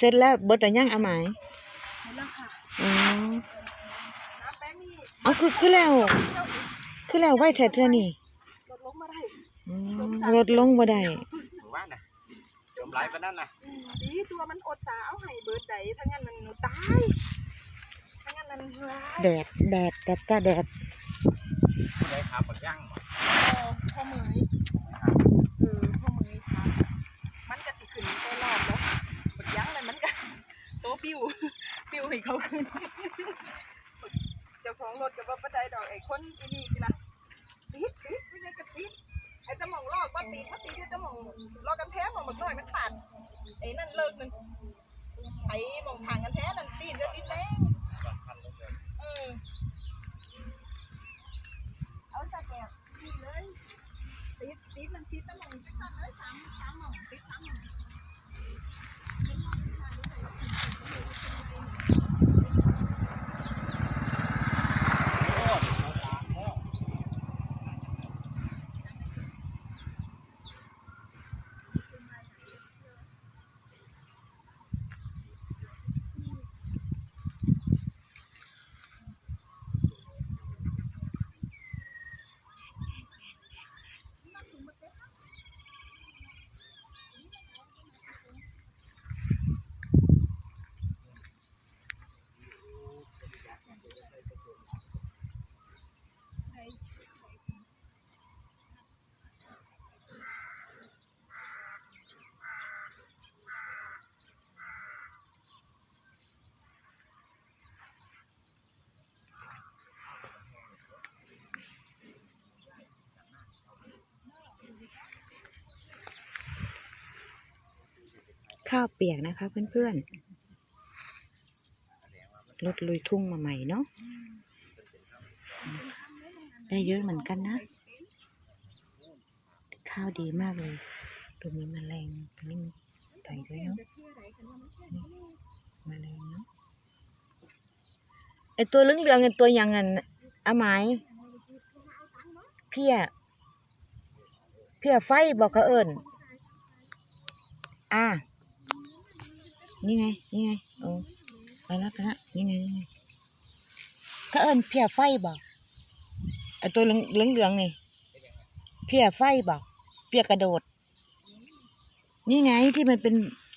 เสร็จแล้วเบิดแต่ยังเอาไหมหมดแล้วค่ะอ๋อน้ำแป้งนี่เอาคือคือแล้วเจ้าอีกคือแล้วไว้แท้เทื่อนี่ลดลงมาได้อืมลดลงบ่ได้หมู่บ้านน่ะจมไหลไปนั่นน่ะอืมดีตัวมันอดสาเอาให้เบิดใดถ้างั้นมันตายถ้างั้นมันร้ายแดดแดดแดดจ้าแดดผู้ใดขาปักย่างบ่พอพอเหมยเออพอเหมยค่ะมันก็สิขึ้นไปรอบแล้วบักยั้งเลยมันก็ โตปิ้ว ปิ้ว ให้เขาขึ้น เจ้าของรถกับว่าประไดดอกไอ้คนอีนี่สินะติดติดไม่ได้กระติดไอ้จมองลอกว่าติดว่าติดเดี๋ยวจมองลอกกันแท้มองบักน้อยมันขาดไอ้นั่นเลิกหนึงไอ้มองทางกันแท้นั่นติดจะติดแรงเออเอาจากแกติดเลยติดติดมันติดตะมองติดตะเลยสามสามมองติดสาม ข้าวเปียกนะคะเพื่อนๆรถลุยทุ่งมาใหม่เนาะได้เยอะเหมือนกันนะ ข้าวดีมากเลยตัวมีแมลงตัวนี้มีไก่ด้วยเนาะนี่แมลงเนาะไอตัวเหลืองๆไอตัวอย่างนั้นอาไมายเพี้ยเพี้ยไฟบอกเขาเอิญอ่า นี่ไง นี่ไงโอ้ไปแล้วไปแล้วนี่ไงนี่ไงเขาเอิญเพี้ยไฟบอกไอตัวเหลืองเหลืองๆนี่เพี้ยไฟบอกเพี้ยกระโดด นี่ไงที่มันเป็น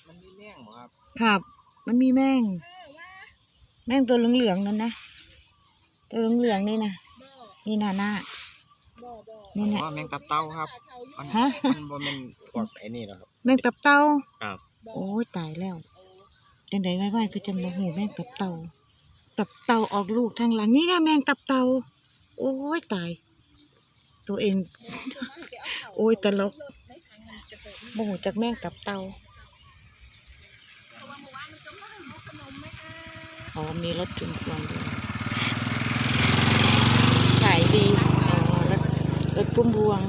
มันมีแม่งบ่ครับครับ มันมีแม่งแม่งตัวเหลืองๆนั่นนะตัวเหลืองๆนี่นะนี่น่ะหน้าบ่บ่นี่นะอ๋อแมงตับเต้าครับมันฮะมันบ่แม่นพวกไอ้นี่หรอกครับแม่งตับเต่าครับโอ้ยตายแล้ว จังไดไว้ไว้คือจังบ่หูแม่งตับเต่าตับเต่าออกลูกทางหลังนี่นะแม่งตับเต่าโอ้ยตาย ตัวเอง โอ้ยตลกโมโหจากแม่งตับเต่าอ๋อมีรถจุนพวงด้วยขายดีอ๋อรถรถพุ่มพวง